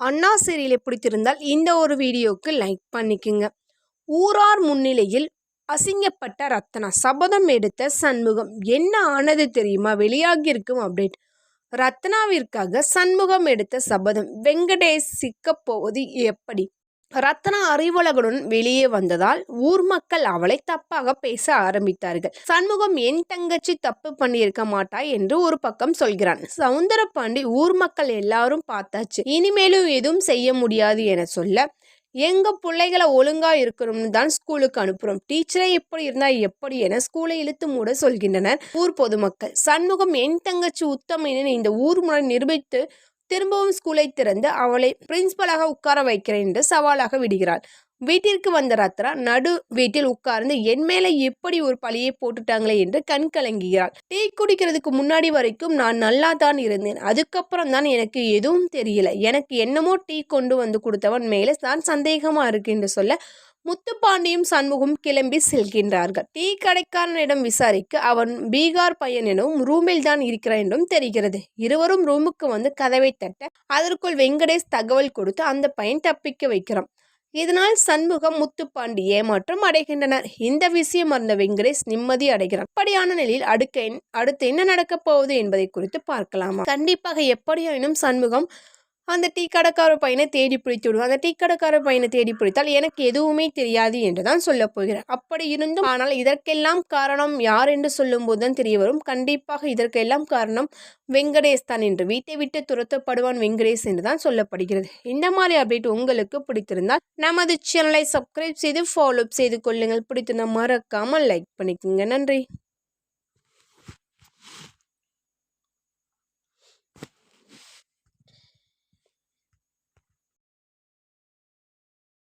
அண்ணா சீரியலை பிடித்திருந்தால் இந்த ஒரு வீடியோவுக்கு லைக் பண்ணிக்கோங்க. ஊரார் முன்னிலையில் அசிங்கப்பட்ட ரத்னா சபதம் எடுத்த சண்முகம் என்ன ஆனது தெரியுமா? வெளியாகியிருக்கும் அப்டேட் ரத்னாவிற்காக சண்முகம் எடுத்த சபதம் வெங்கடேஷ் சிக்கப் போவது எப்படி? ரத்னா அறிவுலகுடன் வெளியே வந்ததால் ஊர் மக்கள் அவளை தப்பாக பேச ஆரம்பித்தார்கள். சண்முகம் என் தங்கச்சி தப்பு பண்ணியிருக்க மாட்டாய் என்று ஒரு பக்கம் சொல்கிறான். சவுந்தரபாண்டி ஊர் மக்கள் எல்லாரும் பார்த்தாச்சு. இனிமேலும் எதுவும் செய்ய முடியாது என சொல்ல எங்க பிள்ளைகளை ஒழுங்கா இருக்கணும்னு தான் ஸ்கூலுக்கு அனுப்புறோம். டீச்சரே எப்படி இருந்தா எப்படி என ஸ்கூலை இழுத்து மூட சொல்கின்றனர் ஊர் பொதுமக்கள். சண்முகம் என் தங்கச்சி உத்தமையின இந்த ஊர் முறை நிரூபித்து திரும்பவும் ஸ்கூலை திறந்து அவளை பிரின்சிபலாக உட்கார வைக்கிறேன் என்று சவாலாக விடுகிறாள். வீட்டிற்கு வந்த ரத்ரா நடு வீட்டில் உட்கார்ந்து என் மேலே எப்படி ஒரு பழியை போட்டுட்டாங்களே என்று கண் கலங்குகிறாள். டீ குடிக்கிறதுக்கு முன்னாடி வரைக்கும் நான் நல்லா தான் இருந்தேன். அதுக்கப்புறம் தான் எனக்கு எதுவும் தெரியல. எனக்கு என்னமோ டீ கொண்டு வந்து கொடுத்தவன் மேலே தான் சந்தேகமாக இருக்கு என்று சொல்ல முத்துப்பாண்டியும் சண்முகம் கிளம்பி செல்கின்றார்கள். டீ கடைக்காரனிடம் விசாரிக்க அவன் பீகார் பையன் எனவும் ரூமில் தான் இருக்கிறான் என்றும் தெரிகிறது. இருவரும் ரூமுக்கு வந்து கதவை தட்ட அதற்குள் வெங்கடேஷ் தகவல் கொடுத்து அந்த பையன் தப்பிக்க வைக்கிறான். இதனால் சண்முகம் முத்துப்பாண்டி ஏமாற்றம் அடைகின்றனர். இந்த விஷயம் அறிந்த வெங்கடேஷ் நிம்மதி அடைகிறார் அப்படியான நிலையில் அடுக்க அடுத்து என்ன நடக்கப் போகுது என்பதை குறித்து பார்க்கலாமா? கண்டிப்பாக எப்படியாயினும் சண்முகம் அந்த டீ கடைக்கார பையனை தேடி பிடித்து விடுவோம் அந்த டீ கடைக்கார பையனை தேடி பிடித்தால் எனக்கு எதுவுமே தெரியாது என்று தான் சொல்ல போகிறேன் அப்படி இருந்தும் ஆனால் இதற்கெல்லாம் காரணம் யார் என்று சொல்லும் போதுதான் தெரிய வரும். கண்டிப்பாக இதற்கெல்லாம் காரணம் வெங்கடேஷ் தான் என்று வீட்டை விட்டு துரத்தப்படுவான் வெங்கடேஷ் என்று தான் சொல்லப்படுகிறது. இந்த மாதிரி அப்டேட் உங்களுக்கு பிடித்திருந்தால் நமது சேனலை சப்ஸ்கிரைப் செய்து ஃபாலோ செய்து கொள்ளுங்கள். பிடித்திருந்தால் மறக்காமல் லைக் பண்ணிக்கோங்க. நன்றி.